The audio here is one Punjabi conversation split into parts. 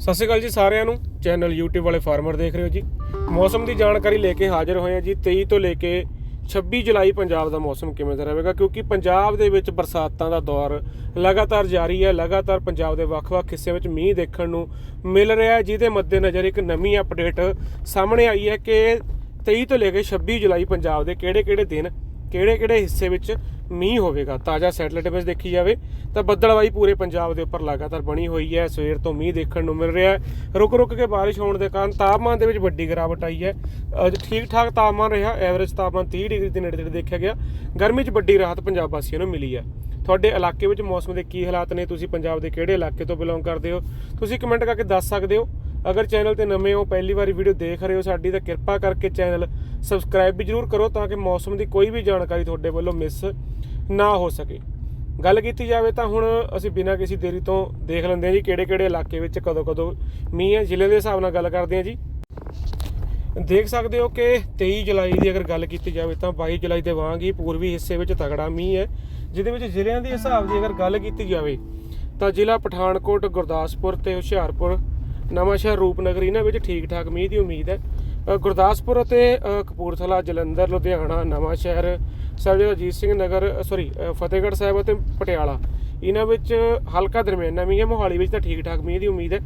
ਸਤਿ ਸ਼੍ਰੀ ਅਕਾਲ ਜੀ ਸਾਰਿਆਂ ਨੂੰ। ਚੈਨਲ YouTube ਵਾਲੇ ਫਾਰਮਰ ਦੇਖ ਰਹੇ ਹੋ ਜੀ। ਮੌਸਮ ਦੀ ਜਾਣਕਾਰੀ ਲੈ ਕੇ ਹਾਜ਼ਰ ਹੋਏ ਹਾਂ ਜੀ। 23 ਤੋਂ ਲੈ ਕੇ 26 ਜੁਲਾਈ ਪੰਜਾਬ ਦਾ ਮੌਸਮ ਕਿਵੇਂ ਦਾ ਰਹੇਗਾ? ਕਿਉਂਕਿ ਪੰਜਾਬ ਦੇ ਵਿੱਚ ਬਰਸਾਤਾਂ ਦਾ ਦੌਰ ਲਗਾਤਾਰ ਜਾਰੀ ਹੈ। ਲਗਾਤਾਰ ਪੰਜਾਬ ਦੇ ਵੱਖ-ਵੱਖ ਹਿੱਸਿਆਂ ਵਿੱਚ ਮੀਂਹ ਦੇਖਣ ਨੂੰ ਮਿਲ ਰਿਹਾ ਹੈ, ਜਿਹਦੇ ਮੱਦੇਨਜ਼ਰ ਇੱਕ ਨਵੀਂ ਅਪਡੇਟ ਸਾਹਮਣੇ ਆਈ ਹੈ ਕਿ 23 ਤੋਂ ਲੈ ਕੇ 26 ਜੁਲਾਈ ਪੰਜਾਬ ਦੇ ਕਿਹੜੇ-ਕਿਹੜੇ ਦਿਨ, ਕਿਹੜੇ-ਕਿਹੜੇ ਹਿੱਸੇ ਵਿੱਚ ਮੀਂਹ ਹੋਵੇਗਾ, ਤਾਜ਼ਾ ਸੈਟਲਾਈਟ ਵਿੱਚ ਦੇਖੀ ਜਾਵੇ ਤਾਂ ਬੱਦਲਵਾਈ ਪੂਰੇ ਪੰਜਾਬ ਦੇ ਉੱਪਰ ਲਗਾਤਾਰ ਬਣੀ ਹੋਈ ਹੈ। ਸਵੇਰ ਤੋਂ ਮੀਂਹ ਦੇਖਣ ਨੂੰ ਮਿਲ ਰਿਹਾ ਹੈ। ਰੁਕ-ਰੁਕ ਕੇ ਬਾਰਿਸ਼ ਹੋਣ ਦੇ ਕਾਰਨ ਤਾਪਮਾਨ ਦੇ ਵਿੱਚ ਵੱਡੀ ਗਿਰਾਵਟ ਆਈ ਹੈ। ਅੱਜ ਠੀਕ-ਠਾਕ ਤਾਪਮਾਨ ਰਿਹਾ, ਐਵਰੇਜ ਤਾਪਮਾਨ 30 ਡਿਗਰੀ ਦੇ ਨੇੜੇ-ਤੇੜੇ ਦੇਖਿਆ ਗਿਆ। ਗਰਮੀ 'ਚ ਵੱਡੀ ਰਾਹਤ ਪੰਜਾਬ ਵਾਸੀਆਂ ਨੂੰ ਮਿਲੀ ਹੈ। ਤੁਹਾਡੇ ਇਲਾਕੇ ਵਿੱਚ ਮੌਸਮ ਦੇ ਕੀ ਹਾਲਾਤ ਨੇ? ਤੁਸੀਂ ਪੰਜਾਬ ਦੇ ਕਿਹੜੇ ਇਲਾਕੇ ਤੋਂ ਬਿਲੋਂਗ ਕਰਦੇ ਹੋ? ਤੁਸੀਂ ਕਮੈਂਟ ਕਰਕੇ ਦੱਸ ਸਕਦੇ ਹੋ। ਅਗਰ ਚੈਨਲ ਤੇ ਨਵੇਂ ਹੋ, ਪਹਿਲੀ ਵਾਰੀ ਵੀਡੀਓ ਦੇਖ ਰਹੇ ਹੋ, ਸਾਡੀ ਤਾਂ ਕਿਰਪਾ ਕਰਕੇ ਚੈਨਲ ਸਬਸਕ੍ਰਾਈਬ ਵੀ ਜਰੂਰ ਕਰੋ ਤਾਂ ਕਿ ਮੌਸਮ ਦੀ ਕੋਈ ਵੀ ਜਾਣਕਾਰੀ ਤੁਹਾਡੇ ਵੱਲੋਂ ਮਿਸ ਨਾ ਹੋ ਸਕੇ। ਗੱਲ ਕੀਤੀ ਜਾਵੇ ਤਾਂ ਹੁਣ ਅਸੀਂ ਬਿਨਾਂ ਕਿਸੇ ਦੇਰੀ ਤੋਂ ਦੇਖ ਲੈਂਦੇ ਹਾਂ ਜੀ ਕਿਹੜੇ ਕਿਹੜੇ ਇਲਾਕੇ ਵਿੱਚ ਕਦੋਂ ਕਦੋਂ ਮੀਂਹ ਹੈ ਜ਼ਿਲ੍ਹੇ ਦੇ ਹਿਸਾਬ ਨਾਲ ਗੱਲ ਕਰਦੇ ਹਾਂ ਜੀ। ਦੇਖ ਸਕਦੇ ਹੋ ਕਿ 23 ਜੁਲਾਈ ਦੀ ਅਗਰ ਗੱਲ ਕੀਤੀ ਜਾਵੇ ਤਾਂ 22 ਜੁਲਾਈ ਦੇ ਵਾਂਗ ਹੀ ਪੂਰਬੀ ਹਿੱਸੇ ਵਿੱਚ ਤਗੜਾ ਮੀਂਹ ਹੈ, ਜਿਹਦੇ ਵਿੱਚ ਜ਼ਿਲ੍ਹਿਆਂ ਦੇ ਹਿਸਾਬ ਦੀ ਅਗਰ ਗੱਲ ਕੀਤੀ ਜਾਵੇ ਤਾਂ ਜ਼ਿਲ੍ਹਾ ਪਠਾਨਕੋਟ, ਗੁਰਦਾਸਪੁਰ ਤੇ ਹੁਸ਼ਿਆਰਪੁਰ ਨਵਾਂਸ਼ਹਿਰ ਰੂਪਨਗਰ ਇਹਨਾਂ ਵਿੱਚ ਠੀਕ ਠਾਕ ਮੀਂਹ ਦੀ ਉਮੀਦ ਹੈ। ਗੁਰਦਾਸਪੁਰ ਅਤੇ ਕਪੂਰਥਲਾ, ਜਲੰਧਰ, ਲੁਧਿਆਣਾ ਨਵਾਂਸ਼ਹਿਰ ਸਾਹਿਬ ਅਜੀਤ ਸਿੰਘ ਨਗਰ ਸੌਰੀ ਫਤਿਹਗੜ੍ਹ ਸਾਹਿਬ ਅਤੇ ਪਟਿਆਲਾ। ਇਹਨਾਂ ਵਿੱਚ ਹਲਕਾ ਦਰਮਿਆਨਾ ਮੀਂਹ ਹੈ, ਮੋਹਾਲੀ ਵਿੱਚ ਤਾਂ ਠੀਕ ਠਾਕ ਮੀਂਹ ਦੀ ਉਮੀਦ ਹੈ।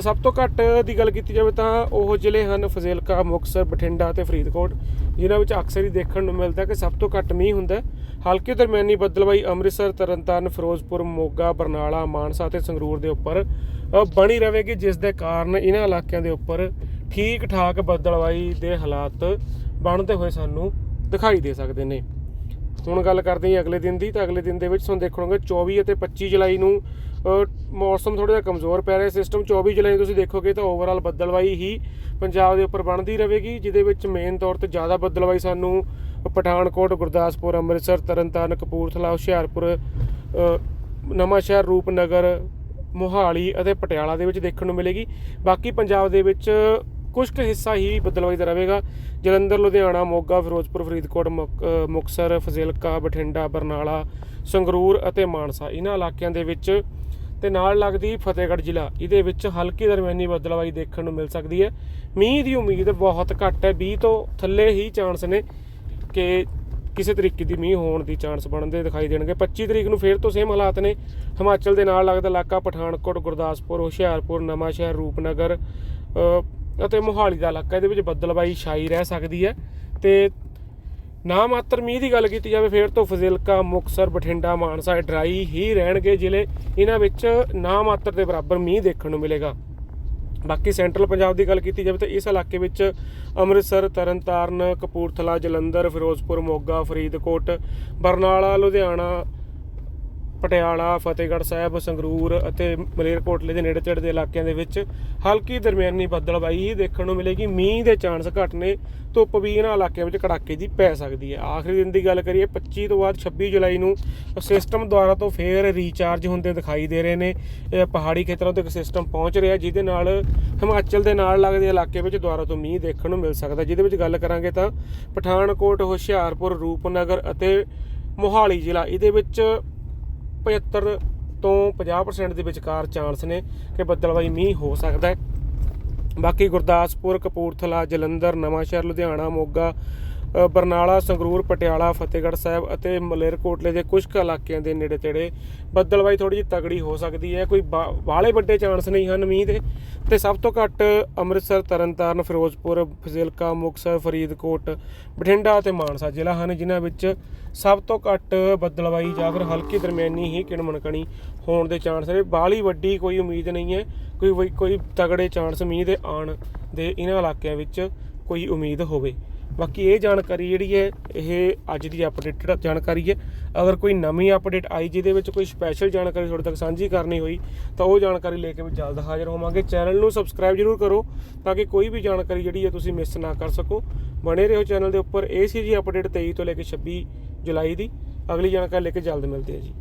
ਸਭ ਤੋਂ ਘੱਟ ਦੀ ਗੱਲ ਕੀਤੀ ਜਾਵੇ ਤਾਂ ਉਹ ਜ਼ਿਲ੍ਹੇ ਹਨ ਫਜ਼ਿਲਕਾ, ਮੁਕਤਸਰ, ਬਠਿੰਡਾ ਅਤੇ ਫਰੀਦਕੋਟ, ਜਿਨ੍ਹਾਂ ਵਿੱਚ ਅਕਸਰ ਹੀ ਦੇਖਣ ਨੂੰ ਮਿਲਦਾ ਕਿ ਸਭ ਤੋਂ ਘੱਟ ਮੀਂਹ ਹੁੰਦਾ ਹੈ। ਹਲਕੀ ਦਰਮਿਆਨੀ ਬੱਦਲਵਾਈ ਅੰਮ੍ਰਿਤਸਰ, ਤਰਨਤਾਰਨ, ਫਿਰੋਜ਼ਪੁਰ, ਮੋਗਾ, ਬਰਨਾਲਾ, ਮਾਨਸਾ ਅਤੇ ਸੰਗਰੂਰ ਦੇ ਉੱਪਰ ਬਣੀ ਰਹੇਗੀ ਜਿਸ ਦੇ ਕਾਰਨ ਇਹਨਾਂ ਇਲਾਕਿਆਂ ਦੇ ਉੱਪਰ ਠੀਕ ਠਾਕ ਬੱਦਲਵਾਈ ਦੇ ਹਾਲਾਤ ਬਣਦੇ ਹੋਏ ਸਾਨੂੰ ਦਿਖਾਈ ਦੇ ਸਕਦੇ ਨੇ। ਹੁਣ ਗੱਲ ਕਰਦੇ ਹਾਂ ਅਗਲੇ ਦਿਨ ਦੀ ਤਾਂ ਅਗਲੇ ਦਿਨ ਦੇ ਵਿੱਚ ਤੁਹਾਨੂੰ ਦੇਖਣੋਗੇ 24 ਅਤੇ 25 ਜੁਲਾਈ ਨੂੰ ਮੌਸਮ ਥੋੜਾ ਜਿਹਾ ਕਮਜ਼ੋਰ ਪੈ ਰਿਹਾ ਸਿਸਟਮ 24 ਜੁਲਾਈ ਤੁਸੀਂ ਦੇਖੋਗੇ ਤਾਂ ਓਵਰਆਲ ਬੱਦਲਵਾਈ ਹੀ ਪੰਜਾਬ ਦੇ ਉੱਪਰ ਬਣਦੀ ਰਹੇਗੀ ਜਿਹਦੇ ਵਿੱਚ ਮੇਨ ਤੌਰ ਤੇ ਜ਼ਿਆਦਾ ਬੱਦਲਵਾਈ ਸਾਨੂੰ ਪਠਾਨਕੋਟ ਗੁਰਦਾਸਪੁਰ ਅੰਮ੍ਰਿਤਸਰ ਤਰਨਤਾਰਨ ਕਪੂਰਥਲਾ ਹੁਸ਼ਿਆਰਪੁਰ ਅ, ਨਵਾਂਸ਼ਹਿਰ ਰੂਪਨਗਰ ਮੋਹਾਲੀ ਅਤੇ ਪਟਿਆਲਾ ਦੇ ਵਿੱਚ ਦੇਖਣ ਨੂੰ ਮਿਲੇਗੀ। ਬਾਕੀ ਪੰਜਾਬ ਦੇ ਵਿੱਚ ਕੁਝ ਕੁ ਹਿੱਸਾ ਹੀ ਬਦਲਵਾਈ ਦਾ ਰਹੇਗਾ। ਜਲੰਧਰ, ਲੁਧਿਆਣਾ, ਮੋਗਾ, ਫਿਰੋਜ਼ਪੁਰ, ਫਰੀਦਕੋਟ, ਮੁਕ- ਮੁਕਤਸਰ, ਫਜ਼ਿਲਕਾ, ਬਠਿੰਡਾ, ਬਰਨਾਲਾ, ਸੰਗਰੂਰ ਅਤੇ ਮਾਨਸਾ। ਇਹਨਾਂ ਇਲਾਕਿਆਂ ਦੇ ਵਿੱਚ ਤੇ ਨਾਲ ਲੱਗਦੀ ਫਤਿਹਗੜ੍ਹ ਜ਼ਿਲ੍ਹਾ। ਇਹਦੇ ਵਿੱਚ ਹਲਕੀ ਦਰਮਿਆਨੀ ਬਦਲਵਾਈ ਦੇਖਣ ਨੂੰ ਮਿਲ ਸਕਦੀ ਹੈ। ਮੀਂਹ ਦੀ ਉਮੀਦ ਬਹੁਤ ਘੱਟ ਹੈ। 20 ਤੋਂ ਥੱਲੇ ਹੀ ਚਾਂਸ ਨੇ ਕਿ ਕਿਸੇ ਤਰੀਕੇ ਦੀ ਮੀਂਹ ਹੋਣ ਦੀ ਚਾਂਸ ਬਣਦੇ ਦਿਖਾਈ ਦੇਣਗੇ। 25 ਤਰੀਕ ਨੂੰ ਫੇਰ ਤੋਂ ਸੇਮ ਹਾਲਾਤ ਨੇ। ਹਿਮਾਚਲ ਦੇ ਨਾਲ ਲੱਗਦਾ ਇਲਾਕਾ ਪਠਾਨਕੋਟ, ਗੁਰਦਾਸਪੁਰ, ਹੁਸ਼ਿਆਰਪੁਰ ਨਵਾਂਸ਼ਹਿਰ ਰੂਪਨਗਰ ਅਤੇ ਮੋਹਾਲੀ ਦਾ ਇਲਾਕਾ। ਇਹਦੇ ਵਿੱਚ ਬੱਦਲਬਾਈ ਛਾਈ ਰਹਿ ਸਕਦੀ ਹੈ। ਤੇ ਨਾ ਮਾਤਰ ਮੀਂਹ ਦੀ ਗੱਲ ਕੀਤੀ ਜਾਵੇ, ਫੇਰ ਤੋਂ ਫਜ਼ਿਲਕਾ, ਮੁਕਤਸਰ, ਬਠਿੰਡਾ, ਮਾਨਸਾ ਡਰਾਈ ਹੀ ਰਹਿਣਗੇ ਜ਼ਿਲ੍ਹੇ। ਇਹਨਾਂ ਵਿੱਚ ਨਾ ਮਾਤਰ ਦੇ ਬਰਾਬਰ ਮੀਂਹ ਦੇਖਣ ਨੂੰ ਮਿਲੇਗਾ। ਬਾਕੀ ਸੈਂਟਰਲ ਪੰਜਾਬ ਦੀ ਗੱਲ ਕੀਤੀ ਜਾਵੇ ਤਾਂ ਇਸ ਇਲਾਕੇ ਵਿੱਚ ਅੰਮ੍ਰਿਤਸਰ, ਤਰਨਤਾਰਨ, ਕਪੂਰਥਲਾ, ਜਲੰਧਰ, ਫਿਰੋਜ਼ਪੁਰ, ਮੋਗਾ, ਫਰੀਦਕੋਟ, ਬਰਨਾਲਾ, ਲੁਧਿਆਣਾ ਪਟਿਆਲਾ, ਫਤਿਹਗੜ੍ਹ ਸਾਹਿਬ, ਸੰਗਰੂਰ ਅਤੇ ਮਲੇਰਕੋਟਲੇ ਦੇ ਨੇੜੇ ਤੇੜੇ ਦੇ ਇਲਾਕਿਆਂ ਦੇ ਵਿੱਚ ਹਲਕੀ ਦਰਮਿਆਨੀ ਬੱਦਲਬਾਈ ਹੀ ਦੇਖਣ ਨੂੰ ਮਿਲੇਗੀ। ਮੀਂਹ ਦੇ ਚਾਂਸ ਘੱਟ ਨੇ, ਧੁੱਪ ਵੀ ਇਹਨਾਂ ਇਲਾਕਿਆਂ ਵਿੱਚ ਕੜਾਕੇ ਦੀ ਪੈ ਸਕਦੀ ਹੈ। ਆਖਰੀ ਦਿਨ ਦੀ ਗੱਲ ਕਰੀਏ 25 ਤੋਂ ਬਾਅਦ 26 ਜੁਲਾਈ ਨੂੰ ਸਿਸਟਮ ਦੁਆਰਾ ਤੋਂ ਫੇਰ ਰੀਚਾਰਜ ਹੁੰਦੇ ਦਿਖਾਈ ਦੇ ਰਹੇ ਨੇ। ਪਹਾੜੀ ਖੇਤਰਾਂ ਤੋਂ ਇੱਕ ਸਿਸਟਮ ਪਹੁੰਚ ਰਿਹਾ, ਜਿਹਦੇ ਨਾਲ ਹਿਮਾਚਲ ਦੇ ਨਾਲ ਲੱਗਦੇ ਇਲਾਕੇ ਵਿੱਚ ਦੁਆਰਾ ਤੋਂ ਮੀਂਹ ਦੇਖਣ ਨੂੰ ਮਿਲ ਸਕਦਾ। ਜਿਹਦੇ ਵਿੱਚ ਗੱਲ ਕਰਾਂਗੇ ਤਾਂ ਪਠਾਨਕੋਟ, ਹੁਸ਼ਿਆਰਪੁਰ, ਰੂਪਨਗਰ ਅਤੇ ਮੋਹਾਲੀ ਜ਼ਿਲ੍ਹਾ। ਇਹਦੇ ਵਿੱਚ 75 ਤੋਂ 50% ਦੇ ਵਿਚਕਾਰ ਚਾਂਸ ਨੇ ਕਿ ਬੱਦਲਵਾਈ ਮੀਂਹ ਹੋ ਸਕਦਾ ਹੈ। ਬਾਕੀ ਗੁਰਦਾਸਪੁਰ, ਕਪੂਰਥਲਾ, ਜਲੰਧਰ, ਨਵਾਂਸ਼ਹਿਰ, ਲੁਧਿਆਣਾ, ਮੋਗਾ ਬਰਨਾਲਾ, ਸੰਗਰੂਰ, ਪਟਿਆਲਾ, ਫਤਿਹਗੜ੍ਹ ਸਾਹਿਬ ਅਤੇ ਮਲੇਰਕੋਟਲੇ ਦੇ ਕੁਝ ਕੁ ਇਲਾਕਿਆਂ ਦੇ ਨੇੜੇ ਤੇੜੇ ਬੱਦਲਵਾਈ ਥੋੜੀ ਜਿਹੀ ਤਗੜੀ ਹੋ ਸਕਦੀ ਹੈ। ਕੋਈ ਬਾਹਲੇ ਵੱਡੇ ਚਾਂਸ ਨਹੀਂ ਹਨ ਮੀਂਹ ਦੇ। ਤੇ ਸਭ ਤੋਂ ਘੱਟ ਅੰਮ੍ਰਿਤਸਰ, ਤਰਨਤਾਰਨ, ਫਿਰੋਜ਼ਪੁਰ, ਫਜ਼ਿਲਕਾ, ਮੁਕਤਸਰ, ਫਰੀਦਕੋਟ, ਬਠਿੰਡਾ ਅਤੇ ਮਾਨਸਾ ਜ਼ਿਲ੍ਹਾ ਹਨ, ਜਿਨ੍ਹਾਂ ਵਿੱਚ ਸਭ ਤੋਂ ਘੱਟ ਬੱਦਲਵਾਈ ਜਾਂ ਫਿਰ ਹਲਕੀ ਦਰਮਿਆਨੀ ਹੀ ਕਿਣਮਣਕਣੀ ਹੋਣ ਦੇ ਚਾਂਸ ਨੇ। ਬਾਹਲੀ ਵੱਡੀ ਕੋਈ ਉਮੀਦ ਨਹੀਂ ਹੈ। ਕੋਈ ਕੋਈ ਤਗੜੇ ਚਾਂਸ ਮੀਂਹ ਦੇ ਆਉਣ ਦੇ ਇਹਨਾਂ ਇਲਾਕਿਆਂ ਵਿੱਚ ਕੋਈ ਉਮੀਦ ਹੋਵੇ। ਬਾਕੀ ਇਹ ਜਾਣਕਾਰੀ ਜਿਹੜੀ ਹੈ, ਇਹ ਅੱਜ ਦੀ ਅਪਡੇਟਡ ਜਾਣਕਾਰੀ ਹੈ। ਅਗਰ ਕੋਈ ਨਵੀਂ ਅਪਡੇਟ ਆਈ ਜਿਹਦੇ ਵਿੱਚ ਕੋਈ ਸਪੈਸ਼ਲ ਜਾਣਕਾਰੀ ਤੁਹਾਡੇ ਤੱਕ ਸਾਂਝੀ ਕਰਨੀ ਹੋਈ, ਤਾਂ ਉਹ ਜਾਣਕਾਰੀ ਲੈ ਕੇ ਵੀ ਜਲਦ ਹਾਜ਼ਰ ਹੋਵਾਂਗੇ। ਚੈਨਲ ਨੂੰ ਸਬਸਕ੍ਰਾਈਬ ਜਰੂਰ ਕਰੋ ਤਾਂ ਕਿ ਕੋਈ ਵੀ ਜਾਣਕਾਰੀ ਜਿਹੜੀ ਹੈ ਤੁਸੀਂ ਮਿਸ ਨਾ ਕਰ ਸਕੋ। ਬਣੇ ਰਹੋ ਚੈਨਲ ਦੇ ਉੱਪਰ। ਇਹ ਸੀ ਜੀ ਅਪਡੇਟ 23 ਤੋਂ ਲੈ ਕੇ 26 ਜੁਲਾਈ ਦੀ। ਅਗਲੀ ਜਾਣਕਾਰੀ ਲੈ ਕੇ ਜਲਦ ਮਿਲਦੇ ਹਾਂ ਜੀ।